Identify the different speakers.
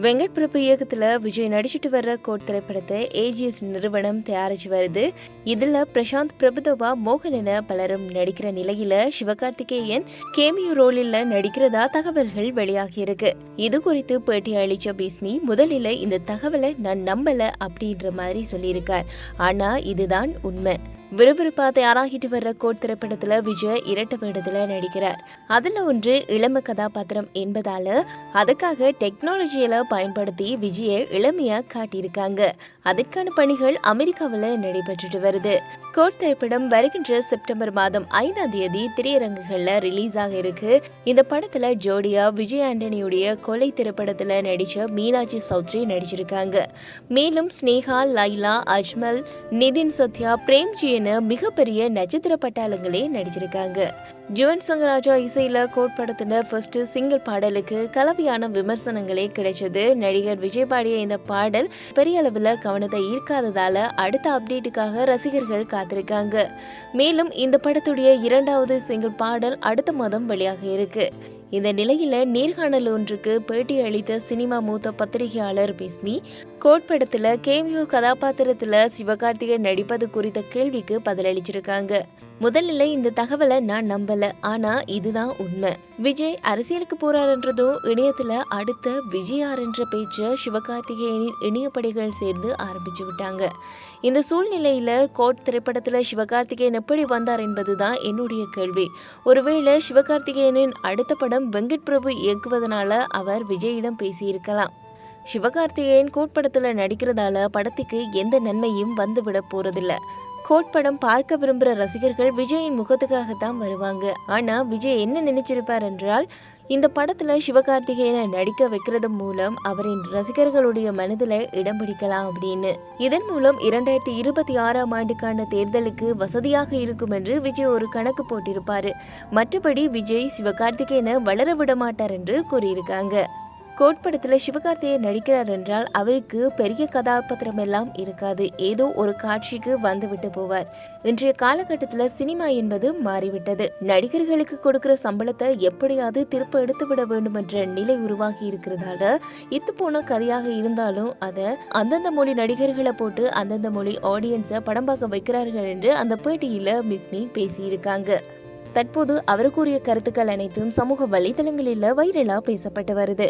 Speaker 1: வெங்கட் பிரபு இயக்கத்துல விஜய் நடிச்சிட்டு வர்ற கோட் திரைப்படத்தை ஏஜிஎஸ் நிறுவனம் தயாரிச்சு வருது. இதுல பிரசாந்த் பிரபுதவா மோகன் என பலரும் நடிக்கிற நிலையில சிவகார்த்திகேயன் கேமியோ ரோலில் நடிக்கிறதா தகவல்கள் வெளியாகி இருக்கு. இது குறித்து பேட்டி அளிச்ச பீஸ்மி முதலில் இந்த தகவலை நான் நம்பல அப்படின்ற மாதிரி சொல்லியிருக்கார். ஆனா இதுதான் உண்மை. விறுவிறுப்பா தயாராகிட்டு வர்ற கோட் திரைப்படத்துல விஜய் இரட்டை வேடத்துல நடிக்கிறார். அதுல ஒன்று இளம கதாபாத்திரம் என்பதால அதுக்காக டெக்னாலஜியில பயன்படுத்தி விஜயை இளமையா காட்டியிருக்காங்க. அதற்கான பணிகள் அமெரிக்காவில் நடைபெற்றுட்டு வருது. கோட் திரைப்படம் வருகின்ற செப்டம்பர் மாதம் ஐந்தாம் தேதி திரையரங்குகள்ல ரிலீஸ் ஆக இருக்கு. இந்த படத்துல ஜோடியா விஜய் ஆண்டனியுடைய கொலை திரைப்படத்துல நடிச்ச மீனாட்சி சௌத்ரி நடிச்சிருக்காங்க. மேலும் ஸ்னேகா லைலா அஜ்மல் நிதின் சத்யா பிரேம்ஜி என மிகப்பெரிய நட்சத்திர பட்டாளங்களே நடிச்சிருக்காங்க. ஜுவன் சங்கராஜா இசையில கோட் படத்துல ஃபர்ஸ்ட் சிங்கிள் பாடலுக்கு கலவையான விமர்சனங்களே கிடைச்சது. நடிகர் விஜய் பாடிய இந்த பாடல் பெரிய அளவுல கவனத்தை ஈர்க்காததால அடுத்த அப்டேட்டுக்காக ரசிகர்கள் காத்திருக்காங்க. மேலும் இந்த படத்துடைய இரண்டாவது சிங்கிள் பாடல் அடுத்த மாதம் வெளியாக இருக்கு. இந்த நிலையில நேர்காணல் ஒன்றுக்கு பேட்டி அளித்த சினிமா மூத்த பத்திரிகையாளர் பிஸ்மி கோட் படத்துல கேமியோ கதாபாத்திரத்துல சிவகார்த்திகேயன் நடிப்பது குறித்த கேள்விக்கு பதிலளிச்சிருக்காங்க. முதல்ல இந்த தகவலை நான் நம்பல. ஆனா இதுதான் உண்மை. விஜய் அரசியலுக்கு போறாருன்றதும் இணையத்துல அடுத்த விஜயார் என்ற பேச்ச சிவகார்த்திகேயனின் இணையப்படைகள் சேர்ந்து ஆரம்பிச்சு விட்டாங்க. இந்த சூழ்நிலையில கோட் திரைப்படத்துல சிவகார்த்திகேயன் எப்படி வந்தார் என்பதுதான் என்னுடைய கேள்வி. ஒருவேளை சிவகார்த்திகேயனின் அடுத்த படம் வெங்கட் பிரபு இயக்குவதனால அவர் விஜயிடம் பேசியிருக்கலாம். சிவகார்த்திகேயன் கோட்படத்துல நடிக்கிறதால படத்துக்கு எந்த நன்மையும் வந்துவிட போறதில்ல. கோட்படம் பார்க்க விரும்புற ரசிகர்கள் விஜயின் முகத்துக்காகத்தான் வருவாங்க. ஆனா விஜய் என்ன நினைச்சிருப்பார் என்றால் இந்த படத்துல சிவகார்த்திகேயனை நடிக்க வைக்கிறது மூலம் அவரின் ரசிகர்களுடைய மனதில் இடம் பிடிக்கலாம் அப்படின்னு. இதன் மூலம் இரண்டாயிரத்தி இருபத்தி ஆறாம் ஆண்டுக்கான தேர்தலுக்கு வசதியாக இருக்கும் என்று விஜய் ஒரு கணக்கு போட்டிருப்பாரு. மற்றபடி விஜய் சிவகார்த்திகேயனை வளர விட மாட்டார் என்று கூறியிருக்காங்க. கோட்படத்தில் சிவகார்த்திகேயன் நடிக்கிறார் என்றால் அவருக்கு பெரிய கதாபாத்திரம் எல்லாம் இருக்காது. ஏதோ ஒரு காட்சிக்கு வந்துவிட்டு போவார். இன்றைய காலகட்டத்தில் சினிமா என்பது மாறிவிட்டது. நடிகர்களுக்கு கொடுக்கிற சம்பளத்தை எப்படியாவது திருப்ப எடுத்து விட வேண்டும் என்ற நிலை உருவாகி இருக்கிறதால இத்து போன கதையாக இருந்தாலும் அதை அந்தந்த மொழி நடிகர்களை போட்டு அந்தந்த மொழி ஆடியன்ஸை படம் பார்க்க வைக்கிறார்கள் என்று அந்த பேட்டியில் மிஸ்மி பேசியிருக்காங்க. தற்போது அவர் கூறிய கருத்துக்கள் அனைத்தும் சமூக வலைதளங்களில் வைரலா பேசப்பட்டு வருது.